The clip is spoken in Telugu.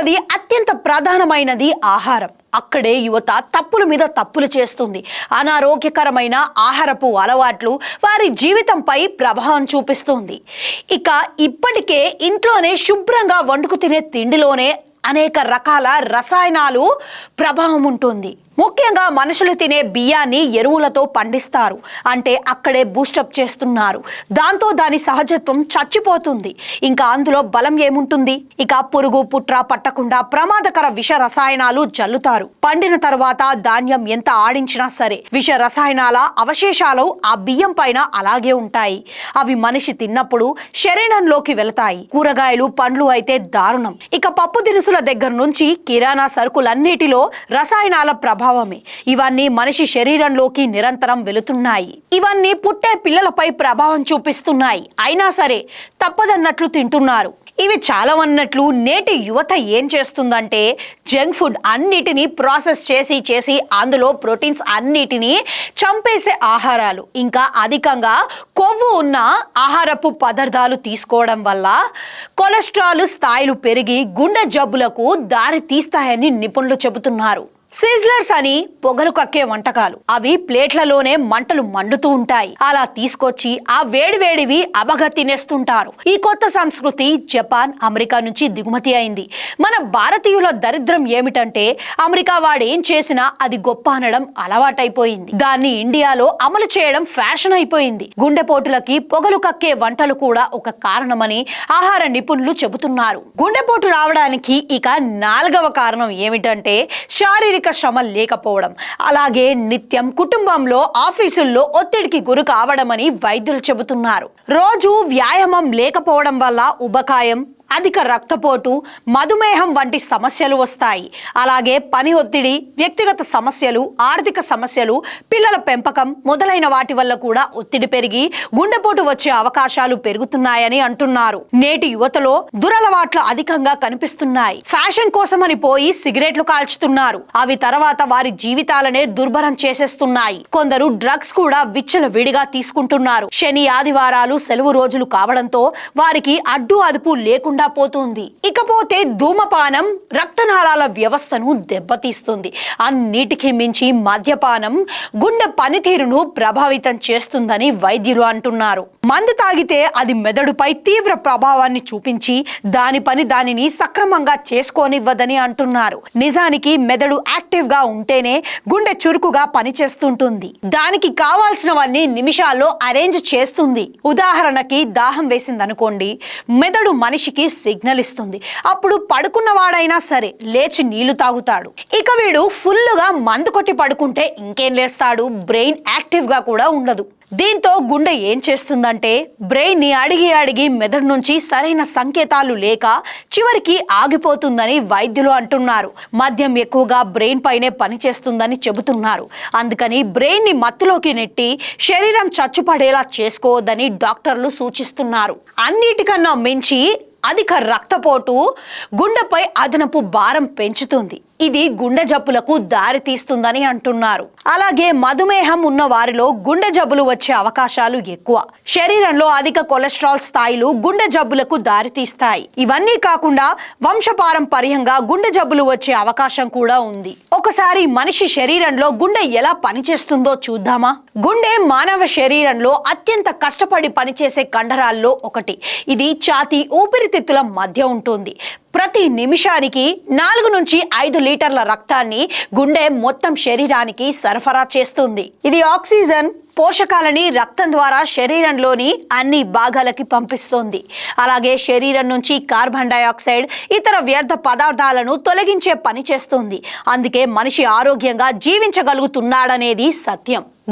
రెండవది అత్యంత ప్రధానమైనది ఆహారం. అక్కడే యువత తప్పుల మీద తప్పులు చేస్తుంది. అనారోగ్యకరమైన ఆహారపు అలవాట్లు వారి జీవితంపై ప్రభావం చూపిస్తుంది. ఇక ఇప్పటికే ఇంట్లోనే శుభ్రంగా వండుకు తినే తిండిలోనే అనేక రకాల రసాయనాలు ప్రభావం ఉంటుంది. ముఖ్యంగా మనుషులు తినే బియ్యాన్ని ఎరువులతో పండిస్తారు. అంటే అక్కడే బూస్టప్ చేస్తున్నారు. దాంతో దాని సహజత్వం చచ్చిపోతుంది. ఇంకా అందులో బలం ఏముంటుంది? ఇక పురుగు పుట్ర పట్టకుండా ప్రమాదకర విష రసాయనాలు జల్లుతారు. పండిన తర్వాత ధాన్యం ఎంత ఆడించినా సరే విష రసాయనాల అవశేషాలు ఆ బియ్యం పైన అలాగే ఉంటాయి. అవి మనిషి తిన్నప్పుడు శరీరంలోకి వెళతాయి. కూరగాయలు పండ్లు అయితే దారుణం. ఇక పప్పు దినుసుల దగ్గర నుంచి కిరాణా సరుకులన్నిటిలో రసాయనాల ప్రభావమే. ఇవన్నీ మనిషి శరీరంలోకి నిరంతరం వెళుతున్నాయి. ఇవన్నీ పుట్టే పిల్లలపై ప్రభావం చూపిస్తున్నాయి. అయినా సరే తప్పదన్నట్లు తింటున్నారు. ఇవి చాలా అన్నట్లు నేటి యువత ఏం చేస్తుందంటే జంక్ ఫుడ్ అన్నిటినీ ప్రాసెస్ చేసి చేసి అందులో ప్రోటీన్స్ అన్నిటినీ చంపేసే ఆహారాలు. ఇంకా అధికంగా కొవ్వు ఉన్న ఆహారపు పదార్థాలు తీసుకోవడం వల్ల కొలెస్ట్రాల్ స్థాయిలు పెరిగి గుండె జబ్బులకు దారి తీస్తాయని నిపుణులు చెబుతున్నారు. సిజ్లర్స్ అని పొగలు కక్కే వంటకాలు. అవి ప్లేట్లలోనే మంటలు మండుతూ ఉంటాయి. అలా తీసుకొచ్చి ఆ వేడివేడివి అబగ తినేస్తుంటారు ఈ కొత్త సంస్కృతి జపాన్ అమెరికా నుంచి దిగుమతి అయింది. మన భారతీయుల దరిద్రం ఏమిటంటే అమెరికా వాడేం చేసినా అది గొప్ప అనడం అలవాటైపోయింది. దాన్ని ఇండియాలో అమలు చేయడం ఫ్యాషన్ అయిపోయింది. గుండెపోటులకి పొగలు కక్కే వంటలు కూడా ఒక కారణమని ఆహార నిపుణులు చెబుతున్నారు. గుండెపోటు రావడానికి ఇక నాలుగవ కారణం ఏమిటంటే శారీరక శ్రమ లేకపోవడం. అలాగే నిత్యం కుటుంబంలో ఆఫీసుల్లో ఒత్తిడికి గురి కావడమని వైద్యులు చెబుతున్నారు. రోజు వ్యాయామం లేకపోవడం వల్ల ఉబకాయం అధిక రక్తపోటు మధుమేహం వంటి సమస్యలు వస్తాయి. అలాగే పని ఒత్తిడి వ్యక్తిగత సమస్యలు ఆర్థిక సమస్యలు పిల్లల పెంపకం మొదలైన వాటి వల్ల కూడా ఒత్తిడి పెరిగి గుండెపోటు వచ్చే అవకాశాలు పెరుగుతున్నాయని అంటున్నారు. నేటి యువతలో దురలవాట్లు అధికంగా కనిపిస్తున్నాయి. ఫ్యాషన్ కోసమని పోయి సిగరెట్లు కాల్చుతున్నారు. అవి తర్వాత వారి జీవితాలనే దుర్భరం చేసేస్తున్నాయి. కొందరు డ్రగ్స్ కూడా విచ్చల విడిగా తీసుకుంటున్నారు. శని ఆదివారాలు సెలవు రోజులు కావడంతో వారికి అడ్డు అదుపు లేకుండా పోతుంది. ఇకపోతే ధూమపానం రక్తనాళాల వ్యవస్థను దెబ్బతీస్తుంది. అన్నిటికీ మించి మద్యపానం గుండె పనితీరును ప్రభావితం చేస్తుందని వైద్యులు అంటున్నారు. మందు తాగితే అది మెదడుపై తీవ్ర ప్రభావాన్ని చూపించి దాని పని దానిని సక్రమంగా చేసుకోనివ్వదని అంటున్నారు. నిజానికి మెదడు యాక్టివ్గా ఉంటేనే గుండె చురుకుగా పనిచేస్తుంటుంది. దానికి కావాల్సినవన్నీ నిమిషాల్లో అరేంజ్ చేస్తుంది. ఉదాహరణకి దాహం వేసిందనుకోండి. మెదడు మనిషికి సిగ్నల్ ఇస్తుంది. అప్పుడు పడుకున్నవాడైనా సరే లేచి నీళ్ళు తాగుతాడు. ఇక వీడు ఫుల్లుగా మందు కొట్టి పడుకుంటే ఇంకేం లేస్తాడు? బ్రెయిన్ యాక్టివ్గా కూడా ఉండదు. దీంతో గుండె ఏం చేస్తుందంటే బ్రెయిన్ని అడిగి అడిగి మెదడు నుంచి సరైన సంకేతాలు లేక చివరికి ఆగిపోతుందని వైద్యులు అంటున్నారు. మద్యం ఎక్కువగా బ్రెయిన్ పైనే పనిచేస్తుందని చెబుతున్నారు. అందుకని బ్రెయిన్ని మత్తులోకి నెట్టి శరీరం చచ్చుపడేలా చేసుకోవద్దని డాక్టర్లు సూచిస్తున్నారు. అన్నిటికన్నా మించి అధిక రక్తపోటు గుండెపై అదనపు భారం పెంచుతుంది. ఇది గుండె జబ్బులకు దారి తీస్తుందని అంటున్నారు. అలాగే మధుమేహం ఉన్న వారిలో గుండె జబ్బులు వచ్చే అవకాశాలు ఎక్కువ. శరీరంలో అధిక కొలెస్ట్రాల్ స్థాయిలు గుండె జబ్బులకు దారితీస్తాయి ఇవన్నీ కాకుండా వంశపారంపర్యంగా గుండె జబ్బులు వచ్చే అవకాశం కూడా ఉంది. ఒకసారి మనిషి శరీరంలో గుండె ఎలా పనిచేస్తుందో చూద్దామా? గుండె మానవ శరీరంలో అత్యంత కష్టపడి పనిచేసే కండరాల్లో ఒకటి. ఇది ఛాతీ ఊపిరితిత్తుల మధ్య ఉంటుంది. ప్రతి నిమిషానికి నాలుగు నుంచి ఐదు లీటర్ల రక్తాన్ని గుండె మొత్తం శరీరానికి సరఫరా చేస్తుంది. ఇది ఆక్సిజన్ పోషకాలని రక్తం ద్వారా శరీరంలోని అన్ని భాగాలకి పంపిస్తుంది. అలాగే శరీరం నుంచి కార్బన్ డయాక్సైడ్ ఇతర వ్యర్థ పదార్థాలను తొలగించే పని చేస్తుంది. అందుకే మనిషి ఆరోగ్యంగా జీవించగలుగుతున్నాడనేది సత్యం.